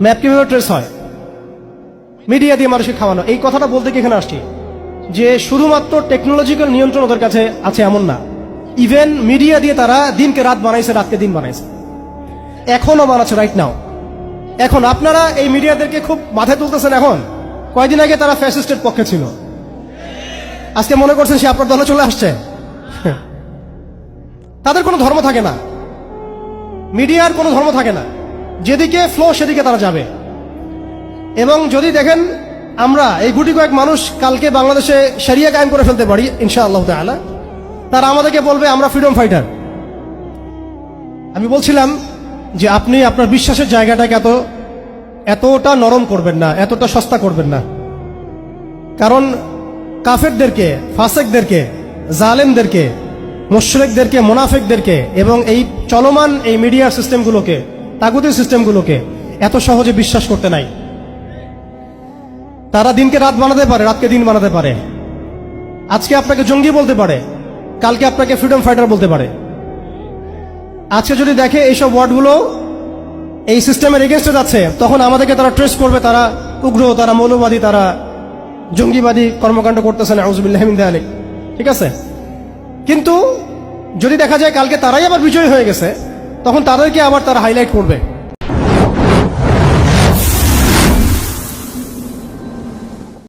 Map কীভাবে trace হয়? Media দিয়ে মানুষকে খাওয়ানো। এই কথাটা বলতে কি এখানে আসছি যে শুধুমাত্র টেকনোলজিক্যাল নিয়ন্ত্রণ ওদের কাছে আছে এমন না। ইভেন মিডিয়া দিয়ে তারা দিনকে রাত বানাইছে, রাতকে দিন বানাইছে। এখনও বানাচ্ছে রাইট নাও এখন আপনারা এই মিডিয়াদেরকে খুব মাথায় তুলতেছেন এখন। কয়দিন আগে তারা ফ্যাসিস্টের পক্ষে ছিল। আজকে মনে করছেন সে আপনার দলে চলে আসছে। তাদের কোনো ধর্ম থাকে না। মিডিয়ার কোনো ধর্ম থাকে না। যেদিকে ফ্লো সেদিকে তারা যাবে। এবং যদি দেখেন আমরা এই গুটি কয়েক মানুষ কালকে বাংলাদেশে সারিয়া কায়েম করে ফেলতে পারি ইনশা আল্লাহ তালা তারা আমাদেরকে বলবে, আমরা ফ্রিডম ফাইটার আমি বলছিলাম যে আপনি আপনার বিশ্বাসের জায়গাটাকে এত, এতটা নরম করবেন না, এতটা সস্তা করবেন না। কারণ কাফেরদেরকে, ফাসেকদেরকে, জালেমদেরকে, মুশরিকদেরকে, মোনাফেকদেরকে এবং এই চলমান এই মিডিয়ার সিস্টেমগুলোকে তাগুতি সিস্টেমগুলোকে এত সহজে বিশ্বাস করতে নাই। তারা দিনকে রাত বানাতে পারে, রাতকে দিন বানাতে পারে। আজকে আপনাকে জঙ্গি বলতে পারে, কালকে আপনাকে ফ্রিডম ফাইটার বলতে পারে। আজকে যদি দেখে এইসব ওয়ার্ডগুলো এই সিস্টেমের এগেনস্টে যাচ্ছে, তখন আমাদেরকে তারা ট্রেস করবে, তারা উগ্র, তারা মৌলবাদী, তারা জঙ্গিবাদী কর্মকাণ্ড করতেছেন আউজবিল্লাহমিন আলী ঠিক আছে? কিন্তু যদি দেখা যায় কালকে তারাই আবার বিজয়ী হয়ে গেছে তখন তাদেরকে আবার তারা হাইলাইট করবে।